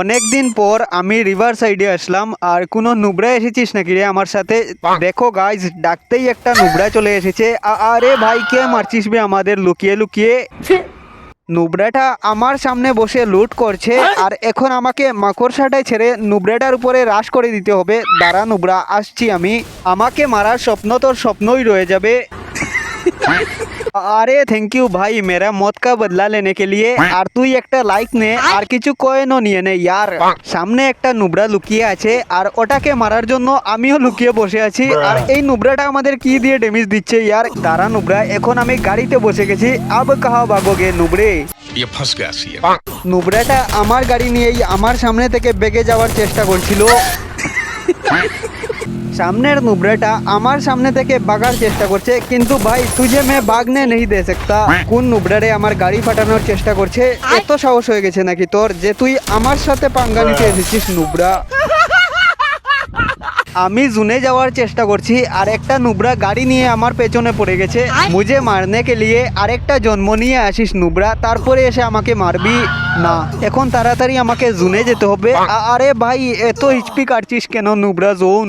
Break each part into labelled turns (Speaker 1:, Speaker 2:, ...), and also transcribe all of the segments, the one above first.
Speaker 1: অনেক দিন পর আমি রিভার সাইডে আসলাম আর কোনো নুবরা এসেছিস নাকি রে আমার সাথে? দেখো গাইজ ডাকতেই একটা নুবরা চলে এসেছে। আরে ভাই কে মারছিস বে আমাদের? লুকিয়ে লুকিয়ে। নুবরাটা আমার সামনে বসে লুট করছে আর এখন আমাকে মাকড়সাটায় ছেড়ে নুবরাটার উপরে রাশ করে দিতে হবে। দাঁড়া নুবরা আসছি আমি। আমাকে মারার স্বপ্ন তোর স্বপ্নই রয়ে যাবে। আরে থ্যাংক ইউ ভাই মেরা মত কা বদলা লেনে কে লিয়ে আর তুই একটা লাইক নে আর কিছু কয়েনও নিয়ে নে ইয়ার সামনে একটা নুব্রা লুকিয়ে আছে আর ওটাকে মারার জন্য আমিও লুকিয়ে বসে আছি আর এই নুব্রাটা আমাদের কি দিয়ে ড্যামেজ দিচ্ছে ইয়ার তারা নুব্রা এখন আমি গাড়িতে বসে গেছি আব কাহা বাগোগে নুবরে নুব্রাটা আমার গাড়ি নিয়েই আমার সামনে থেকে বেগে যাওয়ার চেষ্টা করছিল সামনের নুবরাটা আমার সামনে থেকে বাগার চেষ্টা করছে, কিন্তু ভাই তুঝে মে বাগনে নেই দে সকতা। কোন নুবরারে আমার গাড়ি ফাটানোর চেষ্টা করছে? এত সাহস হয়ে গেছে নাকি তোর যে তুই আমার সাথে পাঙ্গা নিতে এসেছিস নুবরা আমি জুনে যাওয়ার চেষ্টা করছি, আর একটা নুবরা গাড়ি নিয়ে আমার পেছনে পড়ে গেছে। মুঝে মারনে কে লিয়ে আরেকটা জন্ম নিয়ে আসিস নুবরা তারপরে এসে আমাকে মারবি? না, এখন তাড়াতাড়ি আমাকে জুনে যেতে হবে। আরে ভাই, এত হিচপি কাটছিস কেন নুবরা জোন?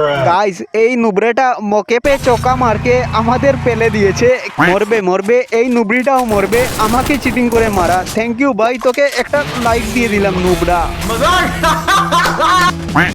Speaker 1: গাইস এই নুবড়েটা মকে পে চোকা মারকে আমাদের পেলে দিয়েছে। মরবে মরবে এই নুবড়িটাও মরবে আমাকে চিটিং করে মারা। থ্যাংক ইউ ভাই তোকে একটা লাইক দিয়ে দিলাম নুবরা